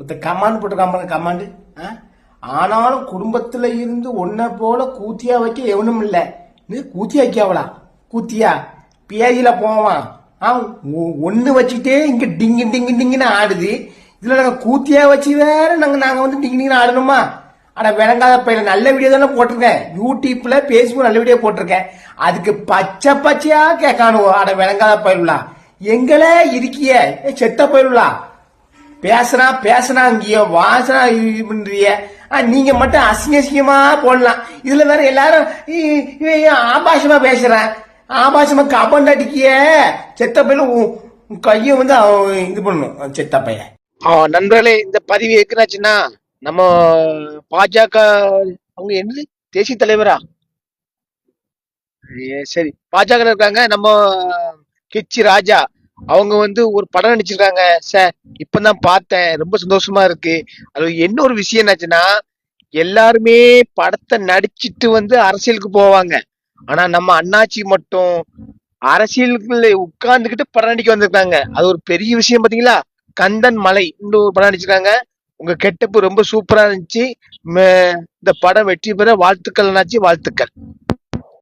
ஒருத்த கமாண்ட் போட்டிருக்கான் பாருங்க கமாண்டு ஆனாலும் குடும்பத்தில் இருந்து ஒன்றை போல கூத்தியா வைக்க எவனும் இல்லை. நீ கூத்தியா வைக்காவளா? கூத்தியா? பேஜில போவான். ஆ ஒ- ஒண்ணு வச்சுக்கிட்டே இங்கே டிங்கு டிங்கு டிங்குன்னு ஆடுது. இதில் நாங்கள் கூத்தியா வச்சு வேற நாங்கள் நாங்கள் வந்து டிங்கு டிங்குன்னு ஆடணுமா? ஆனால் விளங்காத பையில நல்ல வீடியோ தானே போட்டிருக்கேன். யூடியூப்பில் ஃபேஸ்புக் நல்ல வீடியோ போட்டிருக்கேன். அதுக்கு பச்சை பச்சையாக கேட்கானுவோம் அட விளங்காத பயிலுலா எங்களே இருக்கிய? ஏ, செத்த பயிலுலா பேசுனா பேசுனா இங்கேயோ வாசனா இது பண்றிய. நீங்க மட்டும் அசிங்க அசிங்கமா போடலாம். இதுல வேற எல்லாரும் ஆபாசமா பேசுறேன் ஆபாசமா கபண்ட் அடிக்கிய செத்த கையை வந்து அவன் இது பண்ணும் செத்த பையன் நண்பர்களே இந்த பதிவு எதுக்குனாச்சுன்னா நம்ம பாஜக அவங்க என்னது? தேசிய தலைவரா? சரி. பாஜக இருக்காங்க. நம்ம கிச்சி ராஜா. அவங்க வந்து ஒரு படம் நடிச்சிருக்காங்க. சார் இப்பதான் பார்த்தேன். ரொம்ப சந்தோஷமா இருக்கு. அது என்ன ஒரு விஷயம் என்னாச்சுன்னா எல்லாருமே படத்தை நடிச்சிட்டு வந்து அரசியலுக்கு போவாங்க. ஆனா நம்ம அண்ணாச்சி மட்டும் அரசியலுக்குள்ள உட்கார்ந்துக்கிட்டு படம் நடிக்க வந்திருக்காங்க. அது ஒரு பெரிய விஷயம் பாத்தீங்களா? கந்தன் மலை இன்னொரு ஒரு படம் நடிச்சிருக்காங்க. உங்க கெட்டப்பு ரொம்ப சூப்பரா இருந்துச்சு. இந்த படம் வெற்றி பெற வாழ்த்துக்கள் அண்ணாச்சி வாழ்த்துக்கள்.